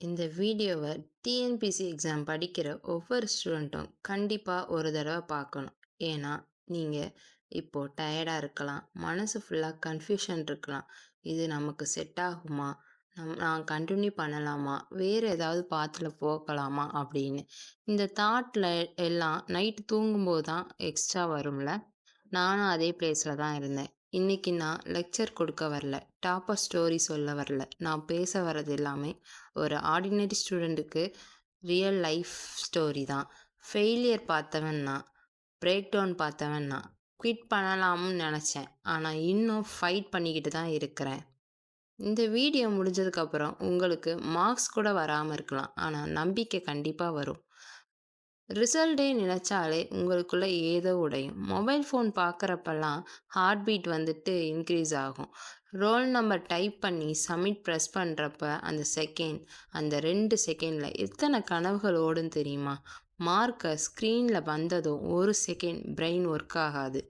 இந்த வீடியோவை TNPSC exam படிக்கிற ஒவ்வொரு ஸ்டூடெண்ட்டும் கண்டிப்பாக ஒரு தடவை பார்க்கணும் ஏன்னா நீங்கள் இப்போது டயர்டாக இருக்கலாம் மனசு ஃபுல்லாக கன்ஃபியூஷன் இருக்கலாம். இது நமக்கு செட் ஆகுமா? நம் நான் கண்டினியூ பண்ணலாமா? வேறு ஏதாவது பாத்தில் போகலாமா? அப்படின்னு. இந்த தாட்டில் எல்லாம் நைட்டு தூங்கும்போது தான் எக்ஸ்ட்ரா வரும்ல? நானும் அதே பிளேஸில் தான் இருந்தேன். இன்றைக்கி நான் லெக்சர் கொடுக்க வரல. டாப்பர் ஸ்டோரி சொல்ல வரல. நான் பேச வர்றது எல்லாமே ஒரு ஆர்டினரி ஸ்டூடெண்ட்டுக்கு ரியல் லைஃப் ஸ்டோரி தான். ஃபெயிலியர் பார்த்தவன் நான். பிரேக் டவுன் பார்த்தவன் நான். குவிட் பண்ணலாம்னு நினச்சேன். ஆனால் இன்னும் ஃபைட் பண்ணிக்கிட்டு தான் இருக்கிறேன். இந்த வீடியோ முடிஞ்சதுக்கப்புறம் உங்களுக்கு மார்க்ஸ் கூட வராமல் இருக்கலாம். ஆனால் நம்பிக்கை கண்டிப்பாக வரும். ரிசல்ட்டே நினச்சாலே உங்களுக்குள்ளே ஏதோ உடையும். மொபைல் ஃபோன் பார்க்குறப்பெல்லாம் ஹார்ட் பீட் வந்துட்டு இன்க்ரீஸ் ஆகும். ரோல் நம்பர் டைப் பண்ணி சப்மிட் ப்ரெஸ் பண்ணுறப்ப அந்த செகண்ட் அந்த ரெண்டு செகண்டில் எத்தனை கனவுகள் ஓடும் தெரியுமா? மார்க்கை ஸ்க்ரீனில் வந்ததும் ஒரு செகண்ட் பிரெயின் ஒர்க் ஆகாது.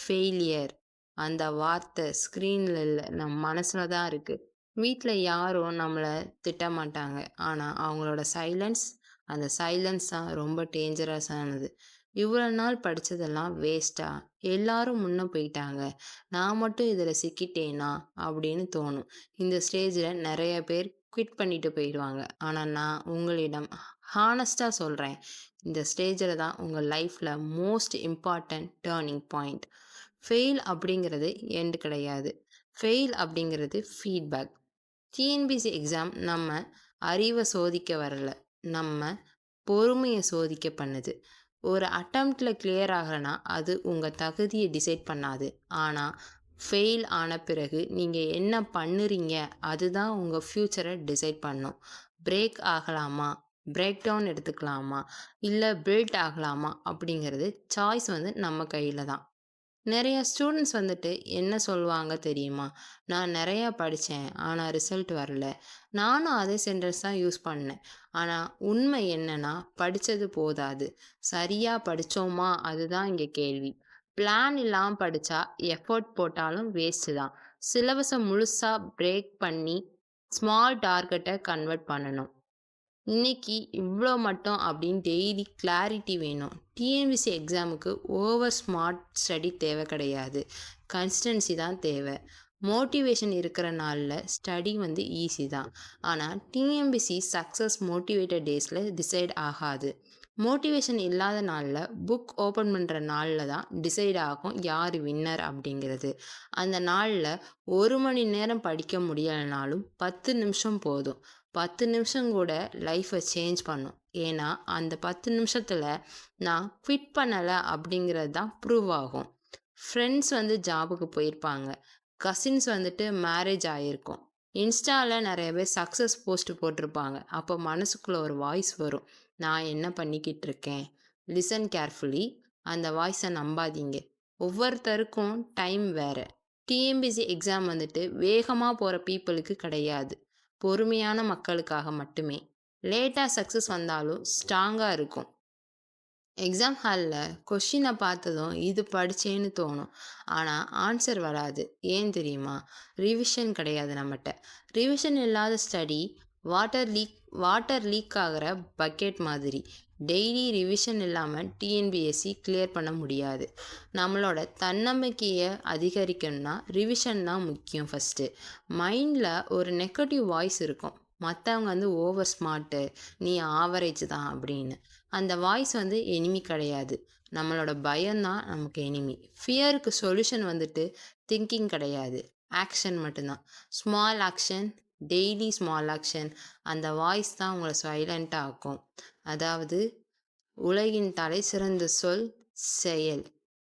ஃபெயிலியர் அந்த வார்த்தை ஸ்க்ரீனில் இல்லை நம்ம மனசில் தான் இருக்குது வீட்டில் யாரும் நம்மளை திட்ட மாட்டாங்க ஆனால் அவங்களோட சைலன்ஸ் அந்த சைலன்ஸ் தான் ரொம்ப டேஞ்சரஸானது இவ்வளோ நாள் படித்ததெல்லாம் வேஸ்ட்டாக எல்லாரும் முன்னே போயிட்டாங்க. நான் மட்டும் இதில் சிக்கிட்டேனா? அப்படின்னு தோணும். இந்த ஸ்டேஜில் நிறைய பேர் குவிட் பண்ணிட்டு போயிடுவாங்க. ஆனால் நான் உங்களிடம் ஹானஸ்டாக சொல்கிறேன் இந்த ஸ்டேஜில் தான் உங்கள் லைஃப்பில் most important turning point fail அப்படிங்கிறது எண்டு கிடையாது. ஃபெயில் அப்படிங்கிறது ஃபீட்பேக் டிஎன்பிசி எக்ஸாம் நம்ம அறிவை சோதிக்க வரல. நம்ம பொறுமையை சோதிக்க பண்ணுது. ஒரு அட்டம்ப்டில் கிளியர் ஆகலைன்னா அது உங்கள் தகுதியை டிசைட் பண்ணாது. ஆனால் ஃபெயில் ஆன பிறகு நீங்கள் என்ன பண்ணுறீங்க அதுதான் உங்கள் ஃப்யூச்சரை டிசைட் பண்ணும். பிரேக் ஆகலாமா? பிரேக் டவுன் எடுத்துக்கலாமா? இல்லை பில்ட் ஆகலாமா? அப்படிங்கிறது சாய்ஸ் வந்து நம்ம கையில் தான். நிறைய ஸ்டூடெண்ட்ஸ் வந்துட்டு என்ன சொல்லுவாங்க தெரியுமா? நான் நிறையா படித்தேன் ஆனால் ரிசல்ட் வரல. நானும் அதே சென்டென்ஸ் தான் யூஸ் பண்ணேன். ஆனால் உண்மை என்னன்னா படித்தது போதாது. சரியாக படித்தோமா அதுதான் இங்கே கேள்வி. பிளான் இல்லாமல் படித்தா எஃபர்ட் போட்டாலும் வேஸ்ட்டு தான். சிலபஸை முழுசாக பிரேக் பண்ணி ஸ்மால் டார்கெட்டை கன்வெர்ட் பண்ணணும். இன்னைக்கு இவ்வளோ மட்டும் அப்படின்னு டெய்லி கிளாரிட்டி வேணும். டிஎன்பிசி எக்ஸாமுக்கு ஓவர் ஸ்மார்ட் ஸ்டடி தேவை கிடையாது. கன்சிஸ்டன்சி தான் தேவை. மோட்டிவேஷன் இருக்கிற நாளில் ஸ்டடி வந்து ஈஸி தான். ஆனால் டிஎம்பிசி சக்ஸஸ் மோட்டிவேட்டட் டேஸில் டிசைட் ஆகாது. மோட்டிவேஷன் இல்லாத நாளில் புக் ஓப்பன் பண்ணுற நாளில் தான் டிசைட் ஆகும் யார் வின்னர் அப்படிங்கிறது. அந்த நாளில் ஒரு மணி நேரம் படிக்க முடியலைனாலும் பத்து நிமிஷம் போதும். பத்து நிமிஷம் கூட லைஃப்பை சேஞ்ச் பண்ணும். ஏன்னா அந்த பத்து நிமிஷத்தில் நான் குவிட் பண்ணலை அப்படிங்கிறது தான் ப்ரூவ் ஆகும். ஃப்ரெண்ட்ஸ் வந்து ஜாபுக்கு போயிருப்பாங்க. கசின்ஸ் வந்துட்டு மேரேஜ் ஆகிருக்கும் இன்ஸ்டாவில் நிறைய பேர் சக்ஸஸ் போஸ்ட் போட்டிருப்பாங்க. அப்போ மனசுக்குள்ளே ஒரு வாய்ஸ் வரும். நான் என்ன பண்ணிக்கிட்டு இருக்கேன்? லிசன் கேர்ஃபுல்லி அந்த வாய்ஸை நம்பாதீங்க. ஒவ்வொருத்தருக்கும் டைம் வேறு. டிஎம்பிசி எக்ஸாம் வந்துட்டு வேகமாக போகிற பீப்புளுக்கு கிடையாது. பொறுமையான மக்களுக்காக மட்டுமே. லேட்டாக சக்ஸஸ் வந்தாலும் ஸ்ட்ராங்காக இருக்கும். எக்ஸாம் ஹாலில் கொஷினை பார்த்ததும் இது படித்தேன்னு தோணும். ஆனால் ஆன்சர் வராது. ஏன் தெரியுமா? ரிவிஷன் கிடையாது நம்மகிட்ட ரிவிஷன் இல்லாத study water leak water leak ஆகிற பக்கெட் மாதிரி. டெய்லி ரிவிஷன் இல்லாமல் டிஎன்பிஎஸ்சி கிளியர் பண்ண முடியாது. நம்மளோட தன்னம்பிக்கையை அதிகரிக்கணும்னா ரிவிஷன் தான் முக்கியம் ஃபஸ்ட்டு மைண்டில் ஒரு நெகட்டிவ் வாய்ஸ் இருக்கும். மற்றவங்க வந்து ஓவர் ஸ்மார்ட்டு நீ ஆவரேஜ் தான் அப்படின்னு. அந்த வாய்ஸ் வந்து எனிமி கிடையாது. நம்மளோட பயம்தான் நமக்கு எனிமி ஃபியருக்கு சொல்யூஷன் வந்துட்டு திங்கிங் கிடையாது. ஆக்ஷன் மட்டும்தான். Small action daily small action அந்த வாய்ஸ் தான் உங்களை சைலண்ட்டாக ஆக்கும். அதாவது உலகின் தலை சிறந்த சொல் செயல்.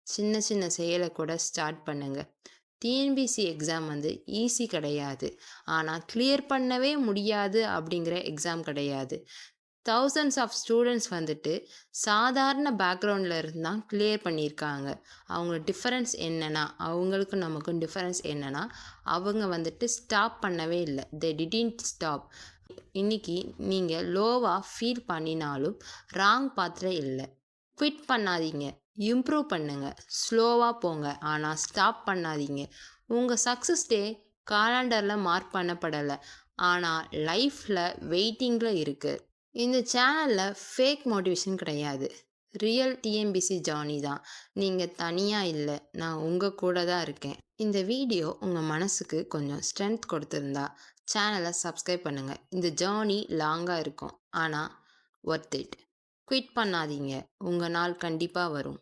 சின்ன சின்ன செயலை கூட ஸ்டார்ட் பண்ணுங்கள் டிஎன்பிசி எக்ஸாம் வந்து ஈஸி கிடையாது. ஆனால் கிளியர் பண்ணவே முடியாது அப்படிங்கிற எக்ஸாம் கிடையாது. தௌசண்ட்ஸ் ஆஃப் ஸ்டூடெண்ட்ஸ் வந்துட்டு சாதாரண பேக்ரவுண்டில் இருந்து தான் கிளியர் பண்ணியிருக்காங்க. அவங்க டிஃப்ரென்ஸ் என்னென்னா அவங்களுக்கும் நமக்கும் டிஃப்ரென்ஸ் என்னென்னா அவங்க வந்துட்டு ஸ்டாப் பண்ணவே இல்லை. தே டிடின்ட் ஸ்டாப் இன்றைக்கி நீங்கள் லோவாக ஃபீல் பண்ணினாலும் ராங் பாத்திரம் இல்லை. குவிட் பண்ணாதீங்க. இம்ப்ரூவ் பண்ணுங்கள் ஸ்லோவாக போங்க. ஆனால் ஸ்டாப் பண்ணாதீங்க. உங்கள் சக்ஸஸ் டே காலண்டரில் மார்க் பண்ணப்படலை. ஆனால் லைஃப்பில் வெயிட்டிங்கில் இருக்குது இந்த சேனலில் ஃபேக் மோட்டிவேஷன் கிடையாது. ரியல் டிஎம்பிசி ஜானி தான். நீங்கள் தனியாக இல்லை நான் உங்கள் கூட தான் இருக்கேன். இந்த வீடியோ உங்கள் மனசுக்கு கொஞ்சம் ஸ்ட்ரென்த் கொடுத்துருந்தா சேனலை சப்ஸ்கிரைப் பண்ணுங்கள் இந்த ஜேர்னி லாங்காக இருக்கும். ஆனால் ஒர்த் இட் குவிட் பண்ணாதீங்க. உங்கள் நாள் கண்டிப்பாக வரும்.